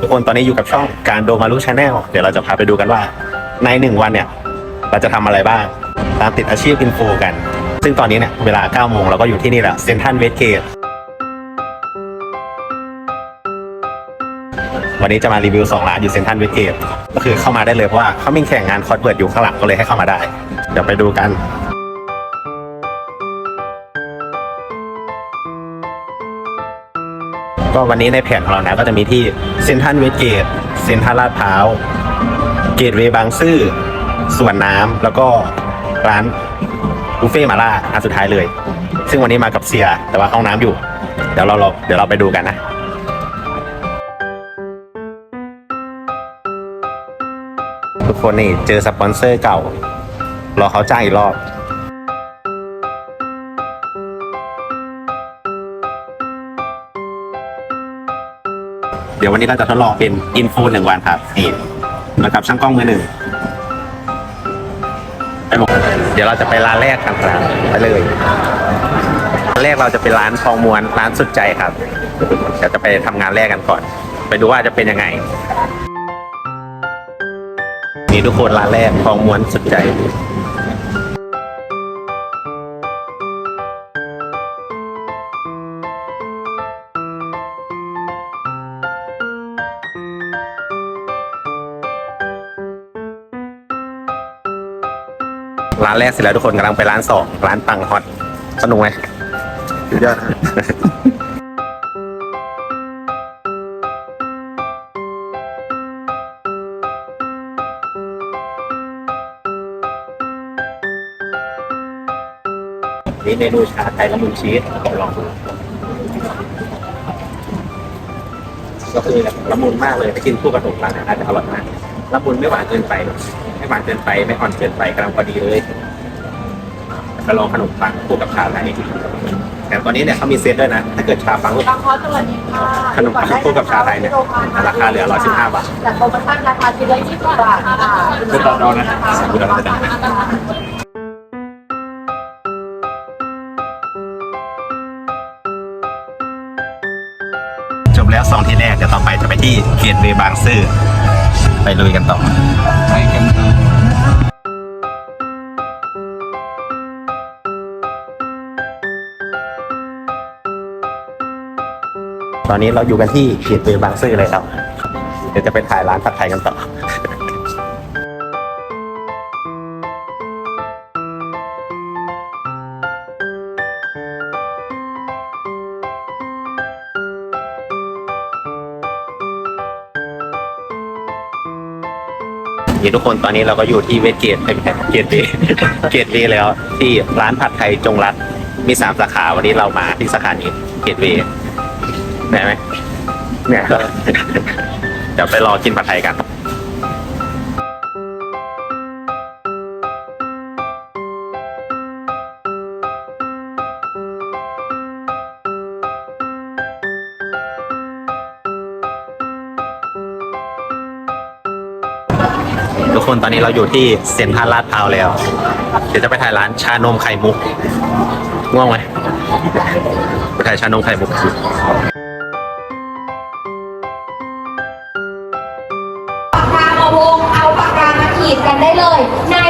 ทุกคนตอนนี้อยู่กับช่องการโดมารุชาแนลเดี๋ยวเราจะพาไปดูกันว่า ในหนึ่งวันเนี่ย เราจะทำอะไรบ้าง ตามติดอาชีพอินโฟกัน ซึ่งตอนนี้เนี่ยเวลา9โมงเราก็อยู่ที่นี่แหละเซนทันเวสเกตวันนี้จะมารีวิว2ร้านอยู่เซนทันเวสเกตก็คือเข้ามาได้เลยเพราะว่าเขามีแข่งงานคอร์สเวิร์ดอยู่ข้างหลังก็เลยให้เข้ามาได้ เดี๋ยวไปดูกัน ก็วันนี้ในแผนของเรานะก็จะมีที่เซนทันเวสเกตเซนทันลาดพร้าว เกตเวย์บางซื่อสวนน้ำแล้วก็ร้านบุฟเฟ่มาล่าอันสุดท้ายเลย ซึ่งวันนี้มากับเสียแต่ว่าเข้าห้องน้ำอยู่ เดี๋ยวเราเราเดี๋ยวเราไปดูกันนะทุกคนนี่เจอสปอนเซอร์เก่า รอเขาจ้างอีกรอบ เดี๋ยววันนี้เราจะทดลองเป็นอินฟูหนึ่งวันครับนี่มากับช่างกล้องมือหนึ่งไปบอกเดี๋ยวเราจะไปร้านแรกกันครับไปเลยร้านแรกเราจะเป็นร้านทองม้วนร้านสุดใจครับเดี๋ยวจะไปทำงานแรกกันก่อน ไปดูว่าจะเป็นยังไงนี่ทุกคนร้านแรกทองม้วนสุดใจ ร้านแรกเสร็จแล้วทุกคนกำลังไปร้านสองร้านปังฮอตสนุกไหมสุดยอดนี่เมนูชาไทยละมุนชีสลองดูก็คือแบบละมุนมากเลยไปกินคู่กับขนมร้านอาหารจะอร่อยมาก ละมุนไม่หวานเกินไป ไม่หวานเกินไปไม่อ่อนเกินไปกำลังพอดีเลยไปลองขนมปังคู่กับชาไทยแต่ตอนนี้เนี่ยเขามีเซตด้วยนะ ถ้าเกิดชาปังบางคอสวัสดีค่ะขนมปังคู่กับชาไทยเนี่ยราคาเหลือ 115 บาทจากโปรโมชั่นราคาชิ้นละ20บาทค่ะเพื่อตอบเรานะสั่งเพื่อเราจะได้จบแล้วสองที่แรกเดี๋ยวต่อไปจะไปที่เกตเวย์บางซื่อ ไปลุยกันต่อไปกันเถอตอนนี้เราอยู่กันที่เกตเวย์บางซื่อเลยครับ เดี๋ยวจะไปถ่ายร้านผัดไทยกันต่อ นี่ทุกคนตอนนี้เราก็อยู่ที่เวสเกตเป็นเกตเวย์เกตเวย์แล้วที่ร้านผัดไทยจงรักมีสามสาขาวันนี้เรามาที่สาขานี้เกตเวย์ไหนไหมเนี่ยเดี๋ยวไปรอกินผัดไทยกัน ทุกคนตอนนี้เราอยู่ที่เซ็นทรัลลาดพร้าวแล้ว เดี๋ยวจะไปถ่ายร้านชานมไข่มุกง่วงไหมไปถ่ายชานมไข่มุกปากกามาวงเอาปากกามาขีดกันได้เลยในาค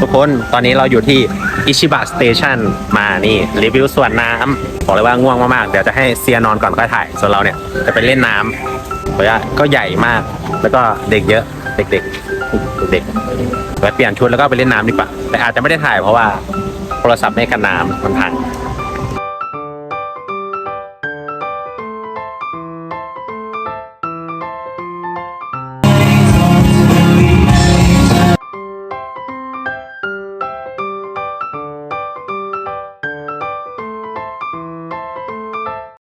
ทุกคนตอนนี้เราอยู่ที่อิชิบะสเตชันมานี่รีวิวสวนน้ำบอกเลยว่าง่วงมากๆ เดี๋ยวจะให้เซียนอนก่อนค่อยถ่าย ส่วนเราเนี่ยจะไปเล่นน้ำเพราะว่าก็ใหญ่มากแล้วก็เด็กเยอะเด็กๆเด็กๆไปเปลี่ยนชุดแล้วก็ไปเล่นน้ำดีกว่าแต่อาจจะไม่ได้ถ่ายเพราะว่าโทรศัพท์ไม่กันน้ำมันพัง